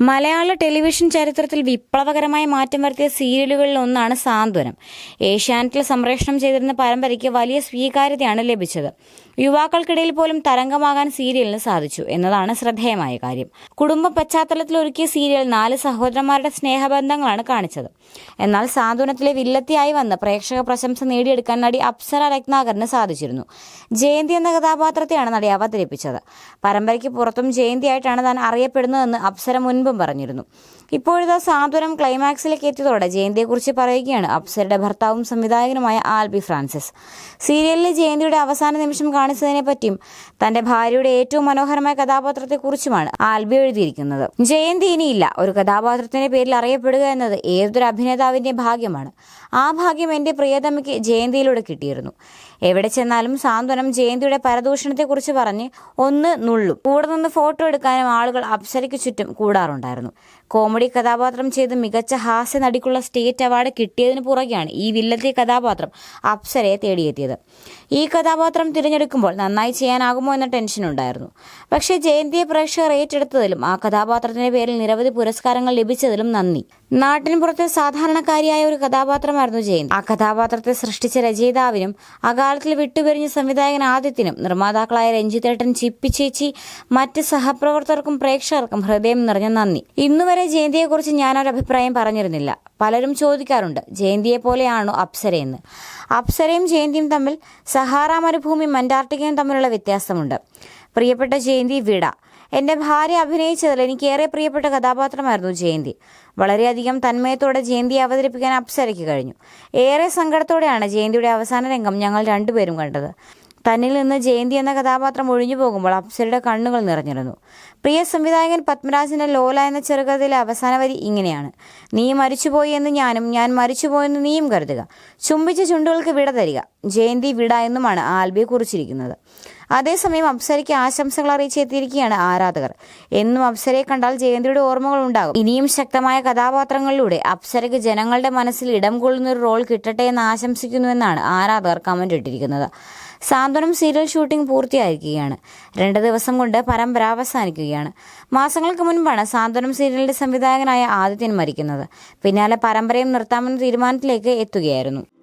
മലയാള television ചരിത്രത്തിൽ വിപ്ലവകരമായ മാറ്റം വരുത്തിയ സീരിയലുകളിൽ ഒന്നാണ് സാന്ത്വനം. ഏഷ്യാനെറ്റിൽ സംപ്രേഷണം ചെയ്തിരുന്ന പരമ്പരയ്ക്ക് വലിയ സ്വീകാര്യതയാണ് ലഭിച്ചത്. യുവാക്കൾക്കിടയിൽ പോലും തരംഗമാകാൻ സീരിയലിന് സാധിച്ചു എന്നതാണ് ശ്രദ്ധേയമായ കാര്യം. കുടുംബ പശ്ചാത്തലത്തിൽ ഒരുക്കിയ സീരിയൽ നാല് സഹോദരന്മാരുടെ സ്നേഹബന്ധങ്ങളാണ് കാണിച്ചത്. എന്നാൽ സാന്ത്വനത്തിലെ വില്ലത്തിയായി വന്ന് പ്രേക്ഷക പ്രശംസ നേടിയെടുക്കാൻ നടി അപ്സര രത്നാകറിന് സാധിച്ചിരുന്നു. ജയന്തി എന്ന കഥാപാത്രത്തെയാണ് നടി അവതരിപ്പിച്ചത്. പരമ്പരയ്ക്ക് പുറത്തും ജയന്തിയായിട്ടാണ് താൻ അറിയപ്പെടുന്നതെന്ന് അപ്സര മുൻപും പറഞ്ഞിരുന്നു. ഇപ്പോഴിതാ സാന്ത്വനം ക്ലൈമാക്സിലേക്ക് എത്തിയതോടെ ജയന്തിയെക്കുറിച്ച് പറയുകയാണ് അപ്സരയുടെ ഭർത്താവും സംവിധായകനുമായ ആൽബി ഫ്രാൻസിസ്. സീരിയലിലെ ജയന്തിയുടെ അവസാന നിമിഷം കാണിച്ചതിനെ പറ്റിയും തന്റെ ഭാര്യയുടെ ഏറ്റവും മനോഹരമായ കഥാപാത്രത്തെക്കുറിച്ചുമാണ് ആൽബി എഴുതിയിരിക്കുന്നത്. ജയന്തി ഇനിയില്ല. ഒരു കഥാപാത്രത്തിന്റെ പേരിൽ അറിയപ്പെടുക എന്നത് ഏതൊരു അഭിനേതാവിന്റെ ഭാഗ്യമാണ്. ആ ഭാഗ്യം എന്റെ പ്രിയതമയ്ക്ക് ജയന്തിയിലൂടെ കിട്ടിയിരുന്നു. എവിടെ ചെന്നാലും സാന്ത്വനം ജയന്തിയുടെ പരദൂഷണത്തെക്കുറിച്ച് പറഞ്ഞ് ഒന്ന് നുള്ളും. കൂടെ നിന്ന് ഫോട്ടോ എടുക്കാനും ആളുകൾ അപ്സരയ്ക്ക് ചുറ്റും കൂടാറുണ്ടായിരുന്നു. കോമഡി കഥാപാത്രം ചെയ്ത് മികച്ച ഹാസ്യ നടിക്കുള്ള സ്റ്റേറ്റ് അവാർഡ് കിട്ടിയതിന് പുറകെയാണ് ഈ വില്ലത്തെ കഥാപാത്രം അപ്സരയെ തേടിയെത്തിയത്. ഈ കഥാപാത്രം തിരഞ്ഞെടുക്കുമ്പോൾ നന്നായി ചെയ്യാനാകുമോ എന്ന ടെൻഷൻ ഉണ്ടായിരുന്നു. പക്ഷേ ജയന്തിയെ പ്രേക്ഷകർ ഏറ്റെടുത്തതിലും ആ കഥാപാത്രത്തിന്റെ പേരിൽ നിരവധി പുരസ്കാരങ്ങൾ ലഭിച്ചതിലും നന്ദി. നാട്ടിന് പുറത്തെ സാധാരണക്കാരിയായ ഒരു കഥാപാത്രമായിരുന്നു ജയന്തി. ആ കഥാപാത്രത്തെ സൃഷ്ടിച്ച രചയിതാവിനും അകാലത്തിൽ വിട്ടുപിരിഞ്ഞ സംവിധായകൻ ആദിത്യനും നിർമ്മാതാക്കളായ രഞ്ജിത്തേട്ടൻ ചിപ്പിച്ചേച്ചി മറ്റ് സഹപ്രവർത്തകർക്കും പ്രേക്ഷകർക്കും ഹൃദയം നിറഞ്ഞ നന്ദി. ഇന്നുവരെ ജയന്തിയെക്കുറിച്ച് ഞാനൊരു അഭിപ്രായം പറഞ്ഞിരുന്നില്ല. പലരും ചോദിക്കാറുണ്ട് ജയന്തിയെ പോലെയാണോ അപ്സരയെന്ന്. അപ്സരയും ജയന്തിയും തമ്മിൽ സഹാറ മരുഭൂമിയും അന്റാർട്ടിക്കയും തമ്മിലുള്ള വ്യത്യാസമുണ്ട്. പ്രിയപ്പെട്ട ജയന്തി വിട. എന്റെ ഭാര്യ അഭിനയിച്ചതിൽ എനിക്കേറെ പ്രിയപ്പെട്ട കഥാപാത്രമായിരുന്നു ജയന്തി. വളരെയധികം തന്മയത്തോടെ ജയന്തിയെ അവതരിപ്പിക്കാൻ അപ്സരയ്ക്ക് കഴിഞ്ഞു. ഏറെ സങ്കടത്തോടെയാണ് ജയന്തിയുടെ അവസാന രംഗം ഞങ്ങൾ രണ്ടുപേരും കണ്ടത്. തന്നിൽ നിന്ന് ജയന്തി എന്ന കഥാപാത്രം ഒഴിഞ്ഞു പോകുമ്പോൾ അപ്സരയുടെ കണ്ണുകൾ നിറഞ്ഞിരുന്നു. പ്രിയ സംവിധായകൻ പത്മരാജന്റെ ലോല എന്ന ചെറുകഥയിലെ അവസാന വരി ഇങ്ങനെയാണ്. നീ മരിച്ചുപോയി എന്ന് ഞാനും ഞാൻ മരിച്ചുപോയെന്ന് നീയും കരുതുക. ചുംബിച്ച ചുണ്ടുകൾക്ക് വിട തരിക. ജയന്തി വിട എന്നുമാണ് ആൽബിയെ കുറിച്ചിരിക്കുന്നത്. അതേസമയം അപ്സരയ്ക്ക് ആശംസകൾ അറിയിച്ചെത്തിയിരിക്കുകയാണ് ആരാധകർ. എന്നും അപ്സരയെ കണ്ടാൽ ജയന്തിയുടെ ഓർമ്മകൾ ഉണ്ടാകും. ഇനിയും ശക്തമായ കഥാപാത്രങ്ങളിലൂടെ അപ്സരയ്ക്ക് ജനങ്ങളുടെ മനസ്സിൽ ഇടം കൊള്ളുന്ന ഒരു റോൾ കിട്ടട്ടെ എന്ന് ആശംസിക്കുന്നുവെന്നാണ് ആരാധകർ കമന്റ് ഇട്ടിരിക്കുന്നത്. സാന്ത്വനം സീരിയൽ ഷൂട്ടിംഗ് പൂർത്തിയായിരിക്കുകയാണ്. രണ്ട് ദിവസം കൊണ്ട് പരമ്പര അവസാനിക്കുകയാണ്. മാസങ്ങൾക്ക് മുൻപാണ് സാന്ത്വനം സീരിയലിന്റെ സംവിധായകനായ ആദിത്യൻ മരിക്കുന്നത്. പിന്നാലെ പരമ്പരയും നിർത്താമെന്ന തീരുമാനത്തിലേക്ക് എത്തുകയായിരുന്നു.